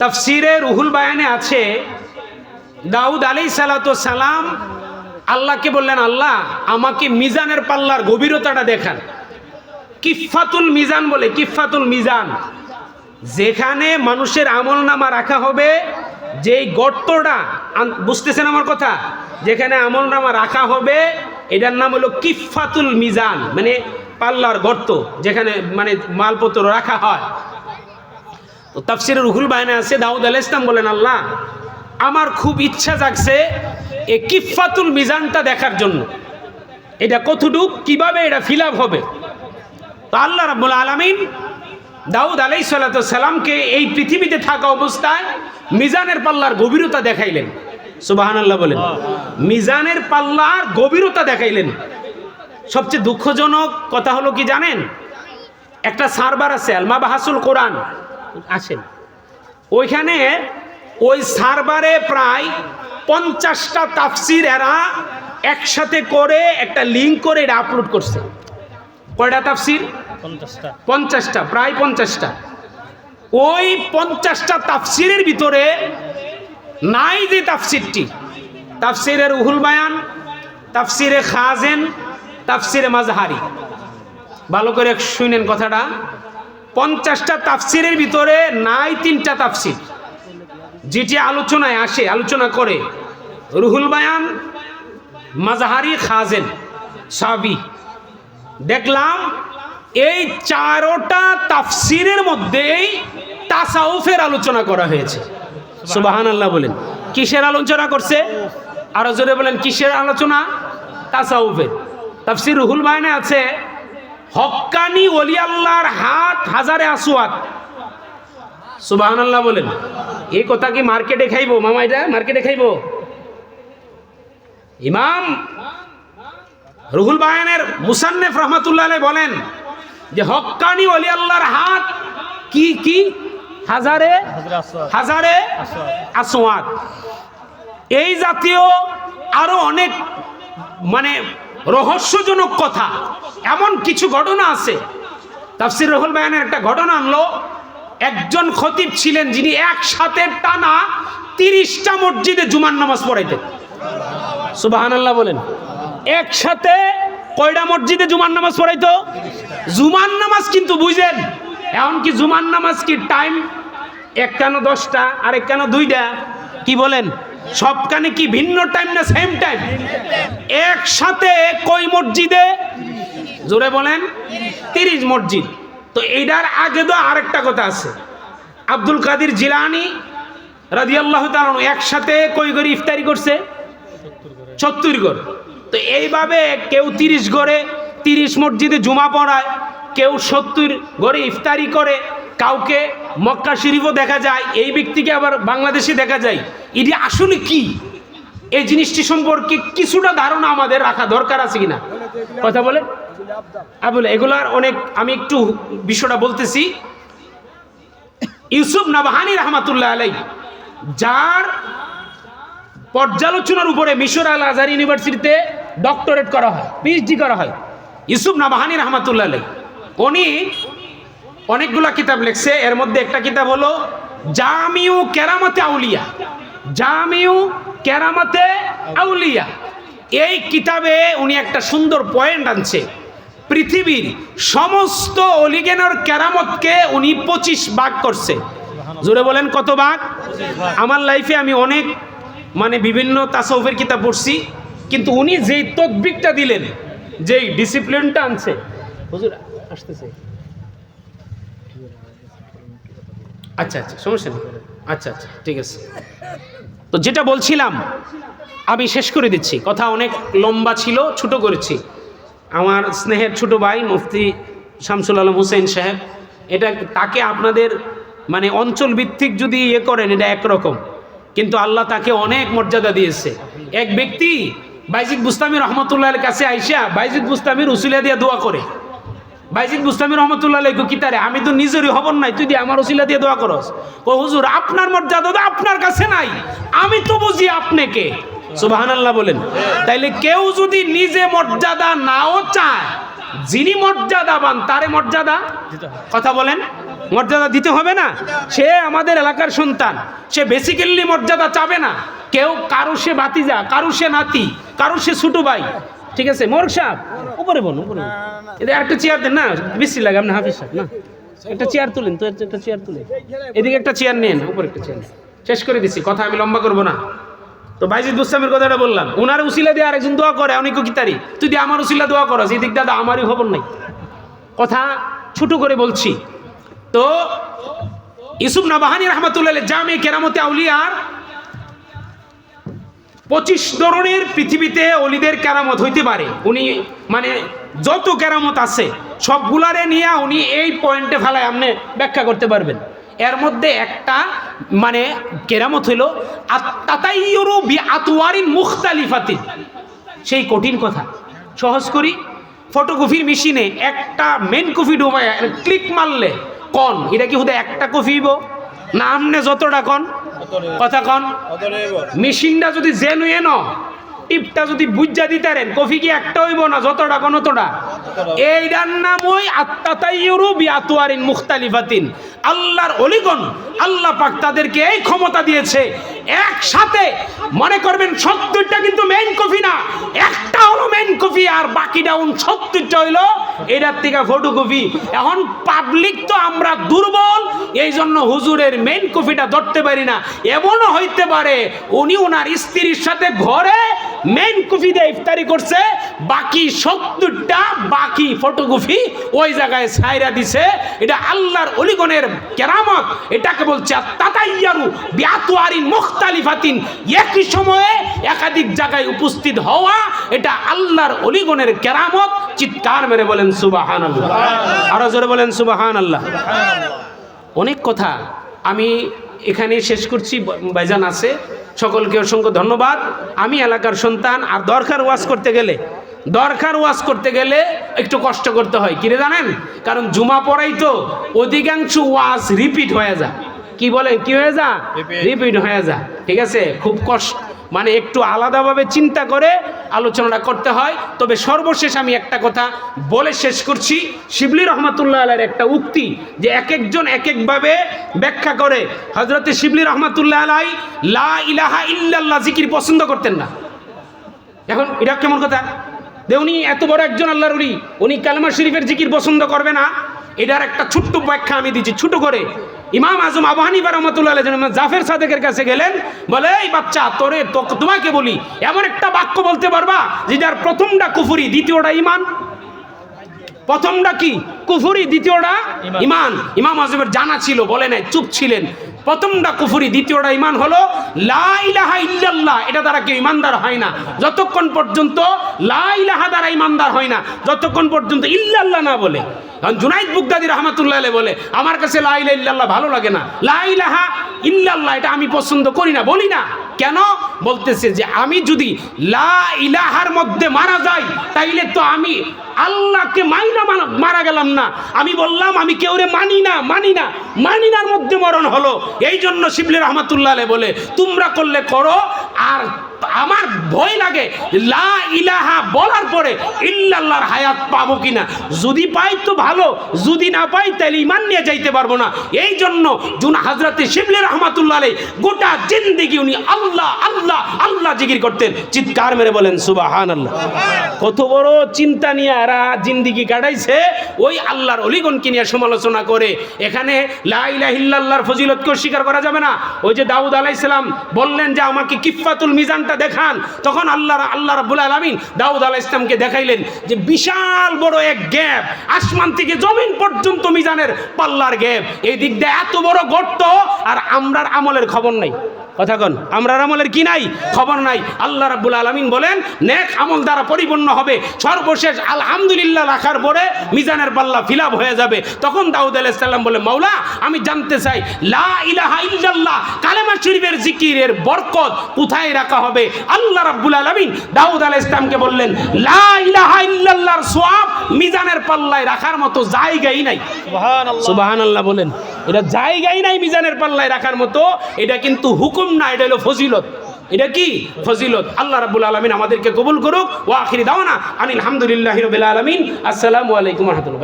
তাফসিরে রুহুল বায়ানে আছে, দাউদ আলী সালাম আল্লাহকে বললেন, আল্লাহ, আমাকে মিজানের পাল্লার গভীরতাটা দেখান। কিফাতুল মিজান বলে কিফাতুল মিজান। যেখানে মানুষের আমল নামা রাখা হবে, যেই গর্তটা বুঝতেছেন আমার কথা? যেখানে আমল নামা রাখা হবে, এটার নাম হলো কিফাতুল মিজান মানে পাল্লার গর্ত, যেখানে মানে মালপত্র রাখা হয়। তাফসিরের রুহুল বায়না আছে, দাউদ আল ইসলাম বলেন, আল্লাহ, আমার খুব ইচ্ছা জাগছে এই কিফাতুল মিজানটা দেখার জন্য। এটা কতটুক, কীভাবে এটা ফিল হবে? তো আল্লাহ রাব্বুল আলামিন দাউদ আলাই সালামকে এই পৃথিবীতে থাকা অবস্থায় মিজানের পাল্লার গভীরতা দেখাইলেন। সুবাহান আল্লাহ বলেন, মিজানের পাল্লার গভীরতা দেখাইলেন। সবচেয়ে দুঃখজনক কথা হলো কি জানেন? একটা সার্ভার আছে আলমা বাহাসুল কোরআন। আসেন। ওইখানে ওই সার্ভারে প্রায় পঞ্চাশটা তাফসির এরা একসাথে করে একটা লিঙ্ক করে এটা আপলোড করছে। কয়টা তাফসির? পঞ্চাশটা। পঞ্চাশটা প্রায় পঞ্চাশটা। ওই পঞ্চাশটা তাফসিরের ভিতরে নাই যে তাফসিরটি। তাফসিরের উহুল বায়ান তাফসিরে খাজেন তাফসিরে মাজহারি। ভালো করে শুনেন কথাটা। পঞ্চাশটা তাফসিরের ভিতরে নাই তিনটা তাফসির। যেটি আলোচনায় আসে, আলোচনা করে। রুহুল বায়ান, মাজহারি, খাজেন, সাবি। দেখলাম এই চারোটা তাফসিরের মধ্যেই তাসাউফের আলোচনা করা হয়েছে। সুবাহান আল্লাহ বলেন। কিসের আলোচনা করছে? আরও জোরে বলেন, কিসের আলোচনা? তাসাউফের। তাফসির রুহুল বায়ানে আছে হক্কানি ওলি আল্লাহর হাত হাজারে আসুয়াত সুবাহান আল্লাহ বলেন। এই কথা কি মার্কেটে খাইবো? মামা এটা মার্কেটে খাইবো? ইমাম রুহুল বায়ানের মুসান্নেফ রহমতুল্লাহ বলেন যে হক্কানি অলি আল্লাহর হাত কি কি? হাজারে হাজারে আসোয়াত এই জাতীয় আরও অনেক মানে রহস্যজনক কথা। এমন কিছু ঘটনা আছে। তাফসির রহুল বায়ানের একটা ঘটনা আনলো। একজন খতিব ছিলেন যিনি একসাথে টানা তিরিশটা মসজিদে জুমার নামাজ পড়াইতেন। সুবাহান আল্লাহ বলেন। একসাথে কয়টা মসজিদে জুমার নামাজ পড়াইতো? জুমার নামাজ কিন্তু বুঝেন। এখন কি জুমার নামাজ কি টাইম এক কেন দশটা আর এক কেন দুইটা। কি বলেন? সব কানে কি ভিন্ন টাইম না সেম টাইম একসাথে কই মসজিদে? জোরে বলেন, তিরিশ মসজিদ। তো এইটার আগে তো আরেকটা কথা আছে। আব্দুল কাদির জিলানি রাদিয়াল্লাহু তাআলা একসাথে কই করে ইফতারি করছে? সত্তর গড় তো এইভাবে কেউ তিরিশ গড়ে তিরিশ মসজিদে জুমা পড়ায়, কেউ সত্তর গড়ে ইফতারি করে কাউকে মক্কা শরীফও দেখা যায়, এই ব্যক্তিকে আবার বাংলাদেশে দেখা যায়। এটি আসলে কি? এই জিনিসটি সম্পর্কে কিছুটা ধারণা আমাদের রাখা দরকার আছে কিনা? কথা বলে আবুল এগুলার অনেক, আমি একটু বিষয়টা বলতেছি। ইউসুফ নাবাহানি রহমাতুল্লাহ আলাই যার পর্যালোচনার উপরে মিশর আল আজহার ইউনিভার্সিটিতে ডক্টরেট করা হয় পিএইচডি করা হয়। ইউসুফ নাবাহানি রহমাতুল্লাহ আলাই উনি অনেকগুলা কিতাব লিখছে। এর মধ্যে একটা কিতাব হলো, জামিউ কেরামতে আউলিয়া। জামিউ কেরামতে আউলিয়া। এই কিতাবে উনি একটা সুন্দর পয়েন্ট আনছে। পৃথিবীর সমস্ত অলিগেনের কেরামতকে উনি পঁচিশ ভাগ করছে। জোরে বলেন কত ভাগ? আমার লাইফে আমি অনেক মানে বিভিন্ন তাসৌফের কিতাব পড়ছি, কিন্তু উনি যেই তদ্বিকটা দিলেন, যেই ডিসিপ্লিনটা আনছে, হুজুর, আসতেছে। আচ্ছা আচ্ছা সমস্যা নেই। আচ্ছা আচ্ছা ঠিক আছে। তো যেটা বলছিলাম, আমি শেষ করে দিচ্ছি। কথা অনেক লম্বা ছিল, ছোট করেছি। আমার স্নেহের ছোট ভাই মুফতি শামসুল আলম হুসেন সাহেব, এটা তাকে আপনাদের মানে অঞ্চল ভিত্তিক যদি ইয়ে করেন, এটা একরকম। কিন্তু আল্লাহ তাকে অনেক মর্যাদা দিয়েছে। এক ব্যক্তি বাইজিদ বুস্তামি রহমতুল্লাহের কাছে আইসা বাইজিদ বুস্তামির উসুলিয়া দিয়ে দোয়া করে। বাইজিদ বুস্তামি রহমতুল্লাহ আলাইকু কিতারে, আমি তো নিজেরই হবন নাই, তুই দিয়ে আমার উসিলা দিয়ে দোয়া করস। ও হুজুর, আপনার মর্যাদা তো আপনার কাছে নাই, আমি তো বুঝি আপনাকে। সুবাহান আল্লাহ বলেন। তাইলে কেউ যদি নিজে মর্যাদা নাও চায়, যিনি মর্যাদাবান তারে মর্যাদা কথা বলেন, মর্যাদা দিতে হবে না? সে আমাদের এলাকার সন্তান, সে বেসিক্যালি মর্যাদা চাবে না। কেউ, কারও সে বাতিজা কারও সে নাতি, কারও সে ছোটো ভাই, ঠিক আছে? মোরক সাহেব উপরে বলুন, উপরে একটা চেয়ার দেন না বেশি লাগে, আপনি হাফিজ সাহেব, না? একটা চেয়ার তুলেন, তো একটা চেয়ার তুলেন। এদিকে একটা চেয়ার নেন, উপরে একটা চেয়ার শেষ করে দিচ্ছি কথা আমি লম্বা করব না। তো বাইজিদ বুস্তামের কথাটা বললাম ওনার উসিলা দিয়ে আরেকজন দোয়া করে অনেক কি তারি? তুই দিয়ে আমার উসিলা দোয়া করো এই দিক দাদা আমারই খবর নাই। কথা ছোট করে বলছি। তো ইসুফ নাবাহানি রহমতুল্লাহ জামে কেরামতে আউলিয়ার পঁচিশ ধরনের পৃথিবীতে অলিদের কেরামত হইতে পারে। উনি মানে যত কেরামত আছে সবগুলারে নিয়ে উনি এই পয়েন্টে ফেলায় আপনি ব্যাখ্যা করতে পারবেন। এর মধ্যে একটা মানে কেরামত হইল বি আতওয়ারিন মুখতালিফাতিন। সেই কঠিন কথা। সহজ করি, ফটোকপির মেশিনে একটা মেন কপি ডুবায় ক্লিক মারলে কন। এটা কি হুদা একটা কপি না আমনে যতটা কন কথা কন। মেশিনটা যদি ন টিপটা যদি বুঝা দিতারেন কফি কি একটা হইব না যতটা কোন তটা এইটার নাম ওই আত্মাতাইয়ুরু বিআতওয়ারিন মুখতালিফাতিন। আল্লাহর অলিগণ আল্লাহ পাক তাদেরকে এই ক্ষমতা দিয়েছে। একসাথে মনে করবেন সত্তরটা কিন্তু মেন কফি না। একটা হলো মেন কফি আর বাকিটা উনসত্তরটা হইল এটার থেকে ফটো কপি এখন পাবলিক তো আমরা দুর্বল এই জন্য হুজুরের মেন কপিটা ধরতে পারি না। এমনও হইতে পারে উনি ওনার স্ত্রীর সাথে ঘরে মেইন কপি দিয়ে ইফতারি করছে, বাকি সত্তরটা বাকি ফটোকপি ওই জায়গায় সাইরা দিছে। এটা আল্লাহর অলিগণের কেরামত। এটাকে বলছে তাতাইয়ারু বিআতওয়ারিন মুখতালিফাতিন। একই সময়ে একাধিক জায়গায় উপস্থিত হওয়া, এটা আল্লাহর অলিগণের কেরামত। চিৎকার মেরে বলেন সুবাহান আল্লাহ আরও জোরে বলেন সুবাহান আল্লাহ অনেক কথা আমি এখানে শেষ করছি বাইজান আছে। সকলকে অসংখ্য ধন্যবাদ। আমি এলাকার সন্তান আর দরকার ওয়াজ করতে গেলে দরকার ওয়াজ করতে গেলে একটু কষ্ট করতে হয়। কিরে জানেন? কারণ জুমা পড়াই তো অধিকাংশ ওয়াজ রিপিট হয়ে যায়। কি বলে কি হয়ে যা রিপিট। হয়ে যা ঠিক আছে? খুব কষ্ট। মানে একটু আলাদাভাবে চিন্তা করে আলোচনাটা করতে হয়। তবে সর্বশেষ আমি একটা কথা বলে শেষ করছি। শিবলি রহমাতুল্লাহ আলার একটা উক্তি যে এক একজন এক একভাবে ব্যাখ্যা করে। হজরতে শিবলি রহমাতুল্লাহ আলাই লা ইলাহা ইল্লাল্লাহ জিকির পছন্দ করতেন না। এখন এটা কেমন কথা? যে উনি এত বড় একজন আল্লাহর উনি উনি কালমা শরীফের জিকির পছন্দ করবে না। এটার একটা ছোট্ট ব্যাখ্যা আমি দিচ্ছি, ছোট করে। ইমাম আজম আবহানি হানিফা রহমতুল্লাহ যেন জাফের সাদেকের কাছে গেলেন বলে এই বাচ্চা তোরে তোমাকে বলি এমন একটা বাক্য বলতে পারবা যেটার প্রথমটা কুফুরি দ্বিতীয়টা ইমান প্রথমটা কি? কুফুরি দ্বিতীয়টা ইমান ইমাম আজমের জানা ছিল বলে নাই চুপ ছিলেন। প্রথমটা কুফুরি, দ্বিতীয়টা ইমান হলো লা ইলাহা ইল্লাল্লাহ। এটা দ্বারা কেউ ইমানদার হয় না। যতক্ষণ পর্যন্ত লা ইলাহা দ্বারা ইমানদার হয় না, যতক্ষণ পর্যন্ত ইল্লাল্লাহ না বলে। কারণ জুনাইদ বুগদাদি রহমাতুল্লাহ বলে, আমার কাছে লা ইলাহা ইল্লাল্লাহ ভালো লাগে না। লা ইলাহা ইল্লাল্লাহ, এটা আমি পছন্দ করি না, বলি না। কেন? বলতেছে যে, আমি যদি লা ইলাহার মধ্যে মারা যাই, তাইলে তো আমি আল্লাহকে মাইনা মারা গেলাম না। আমি বললাম, আমি কেউ রে মানি না মানি না। মানি নার মধ্যে মরণ হলো। এই জন্য শিবলি রহমাতুল্লাহ বলে, তোমরা করলে করো, আর আমার ভয় লাগে, লা ইলাহা বলার পরে ইল্লাল্লাহর হায়াত পাবো কিনা? যদি পাই তো ভালো, যদি না পাই তাহলে ইমান নিয়ে যাইতে পারব না। এই জন্য জুন হাজরাতে শিবলি রহমাতুল্লাহ আলাই গোটা জিন্দিগি উনি আল্লাহ আল্লাহ আল্লাহ জিকির করতেন। চিৎকার মেরে বলেন সুবাহান আল্লাহ কত বড় চিন্তা নিয়ে এরা জিন্দিগি কাটাইছে। ওই আল্লাহর অলিগণকে নিয়ে সমালোচনা করে। এখানে লা লাইলাহিল্লাহর ফজিলতকে স্বীকার করা যাবে না। ওই যে দাউদ আলাইসালাম বললেন যে আমাকে কিফাতুল মিজানটা দেখান। তখন আল্লাহ আল্লাহ রাব্বুল আলামিন দাউদ আলাহ ইসলামকে দেখাইলেন যে বিশাল বড় এক গ্যাপ, আসমান থেকে জমিন পর্যন্ত মিজানের পাল্লার গ্যাপ। এই দিক দিয়ে এত বড় গর্ত আর আমরার আমলের খবর নাই। কথা কন, আমরার আমলের কি নাই? খবর নাই। আল্লাহ রাব্বুল আলামিন বলেন, নেক আমল দ্বারা পরিপূর্ণ হবে। সর্বশেষ আলহামদুলিল্লাহ রাখার পরে মিজানের পাল্লা ফিল হয়ে যাবে। তখন দাউদ আলাইহিস সালাম বলে, মাওলা, আমি জানতে চাই, লা ইলাহা ইল্লাল্লাহ, কালেমা শরীফের জিকিরের বরকত কোথায় রাখা হবে? আল্লাহ রাব্বুল আলামিন দাউদ আলাইহিস সালামকে বললেন লা ইলাহা ইল্লাল্লাহর সওয়াব মিজানের পাল্লায় রাখার মতো জায়গাই নাই। সুবহানাল্লাহ বলেন এটা জায়গাই নাই মিজানের পাল্লায় রাখার মতো এটা কিন্তু হুকুম না এটা হলো ফজিলত। এটা কি? ফজিলত। আল্লাহ রাব্বুল আলামিন আমাদেরকে কবুল করুক। ওয়া আখিরি দাওয়ানা আনিল হামদুলিল্লাহি রাব্বিল আলামিন। আসসালামু আলাইকুম ওয়া রাহমাতুল্লাহ।